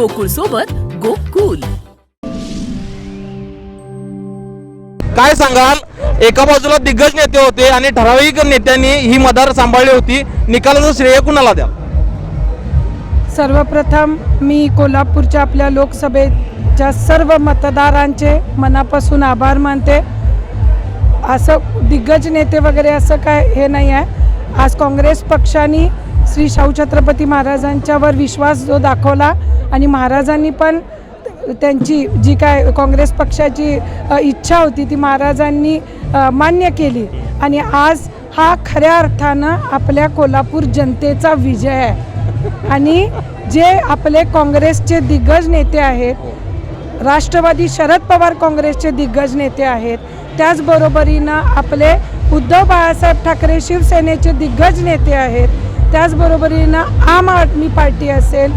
गोकुळ सोबत गोकुल. काय सांगाल? एका बाजूला दिग्गज नेते होते आणि ठराविक नेत्यांनी ही मदार सांभाळली होती. निकालाचं श्रेय कुणाला द्या सर्वप्रथम मी कोल्हापूरच्या आपल्या लोकसभेच्या सर्व मतदारांचे मनापासून आभार मानते. असं दिग्गज नेते वगैरे असं काय हे नाही आहे. आज काँग्रेस पक्षाने श्री शाहू छत्रपती महाराजांच्यावर विश्वास जो दाखवला आणि महाराजांनी पण त्यांची जी काय काँग्रेस पक्षाची इच्छा होती ती महाराजांनी मान्य केली. आणि आज हा खऱ्या अर्थानं आपल्या कोल्हापूर जनतेचा विजय आहे. आणि जे आपले काँग्रेसचे दिग्गज नेते आहेत राष्ट्रवादी शरद पवार काँग्रेसचे दिग्गज नेते आहेत त्याचबरोबरीनं आपले उद्धव बाळासाहेब ठाकरे शिवसेनेचे दिग्गज नेते आहेत त्याचबरोबरीनं आम आदमी पार्टी असेल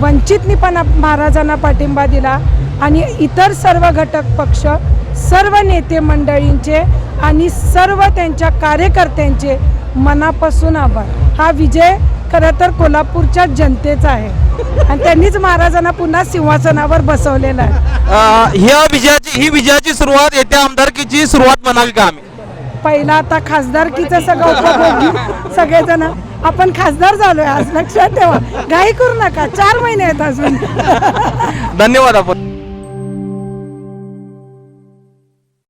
वंचितनी पण महाराजांना पाठिंबा दिला आणि इतर सर्व घटक पक्ष सर्व नेते मंडळींचे आणि सर्व त्यांच्या कार्यकर्त्यांचे मनापासून आभार. हा विजय खरं तर कोल्हापूरच्या जनतेचा आहे. आणि त्यांनीच महाराजांना पुन्हा सिंहासनावर बसवलेलं आहे. ह्या विजयाची ही विजयाची सुरुवात येत्या आमदारकीची सुरुवात म्हणावी का आम्ही? पहिला आता खासदारकीचं सगळं उपभोग सगळेजण. आपण खासदार झालोय आज लक्षात ठेवा. घाई करू नका. चार महिने आहेत अजून. धन्यवाद आपण.